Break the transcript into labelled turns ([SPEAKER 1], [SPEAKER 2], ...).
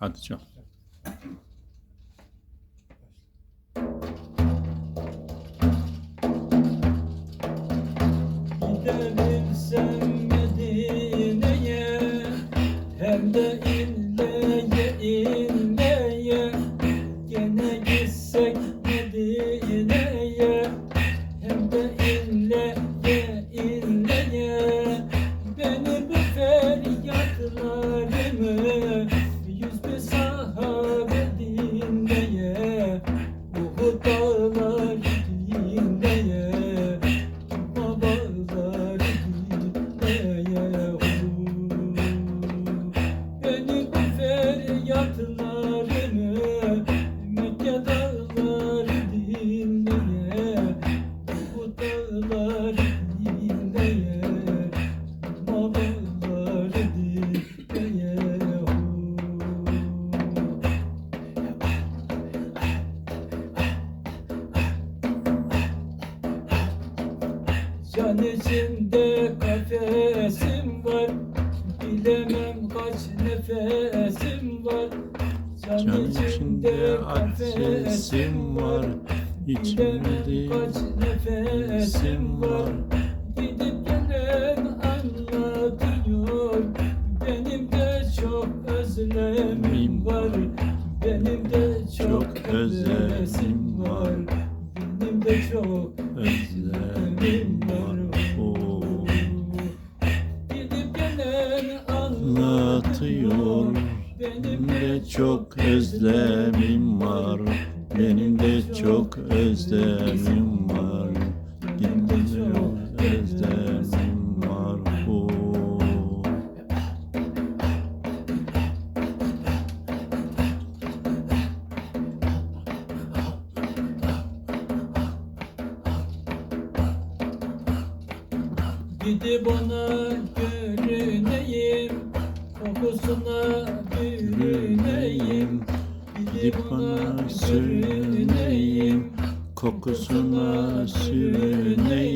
[SPEAKER 1] Hadi çal.
[SPEAKER 2] Gidebilsem Medine'ye Hem de Can içinde kafesim var. Bilemem kaç nefesim var.
[SPEAKER 1] Can içinde ateşim var. İçimde
[SPEAKER 2] kaç nefesim var. Gidip gelen anlatıyor. Benim de çok özlemim var. Benim de çok
[SPEAKER 1] Çok
[SPEAKER 2] özlemim var. Benim de çok
[SPEAKER 1] Özlemim Anlatıyor. Benim de çok özlemim var. Benim de çok özlemim var. Benim çok özlemim var. Oo.
[SPEAKER 2] Gidip ona
[SPEAKER 1] Gidip ona sürüneyim, kokusuna sürüneyim.